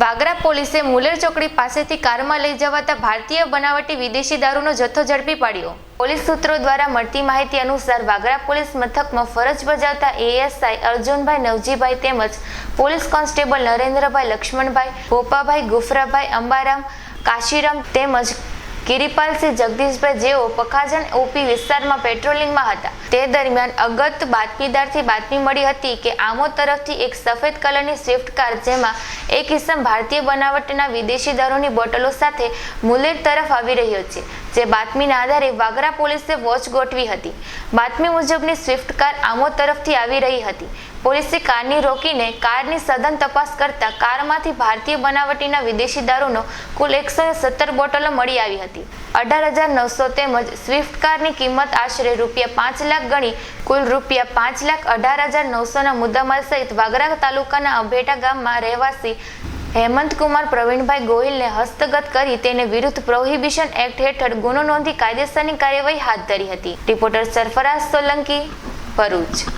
વાગરા પોલીસે મુલેર ચોકડી પાસેથી કારમાં લઈ જવાતા ભારતીય બનાવટી વિદેશી દારૂનો જથ્થો ઝડપી પાડ્યો. પોલીસ સૂત્રો દ્વારા મળતી માહિતી અનુસાર વાગરા પોલીસ મથકમાં ફરજ બજાવતા એએસઆઈ અર્જુનભાઈ નવજીભાઈ તેમજ પોલીસ કોન્સ્ટેબલ નરેન્દ્રભાઈ લક્ષ્મણભાઈ, ગોપાભાઈ ગુફરાભાઈ અંબારામ, કાશીરામ તેમજ ગિરિપાલસિંહ જગદીશભાઈ જેઓ પખાજણ ઓપી વિસ્તારમાં પેટ્રોલિંગમાં હતા. તે દરમિયાન અગત બાતમીદારથી બાતમી મળી હતી કે આમો તરફથી એક સફેદ કલરની સ્વિફ્ટ કાર જેમાં એક ઇસમ ભારતીય બનાવટના વિદેશી દારૂની બોટલો સાથે મુલેર તરફ આવી રહ્યો છે, જે બાતમીના આધારે વાગરા પોલીસે વોચ ગોઠવી હતી. બાતમી મુજબની સ્વિફ્ટ કાર આમોદ તરફથી આવી રહી હતી. પોલીસે કારની રોકીને કારની સઘન તપાસ કરતા કારમાંથી ભારતીય બનાવટીના વિદેશી દારૂનો કુલ એકસો સત્તર બોટલો મળી આવી હતી. અઢાર હજાર નવસો તેમજ સ્વિફ્ટ કારની કિંમત આશરે રૂપિયા પાંચ લાખ ગણી, કુલ રૂપિયા પાંચ લાખ અઢાર હજાર નવસોના મુદ્દામાલ સહિત વાગરા તાલુકાના અભેટા ગામમાં રહેવાસી હેમંતકુમાર પ્રવીણભાઈ ગોહિલને હસ્તગત કરી તેને વિરુદ્ધ પ્રોહિબિશન એક્ટ હેઠળ ગુનો નોંધી કાયદેસરની કાર્યવાહી હાથ ધરી હતી. રિપોર્ટર સરફરાઝ સોલંકી, ભરૂચ.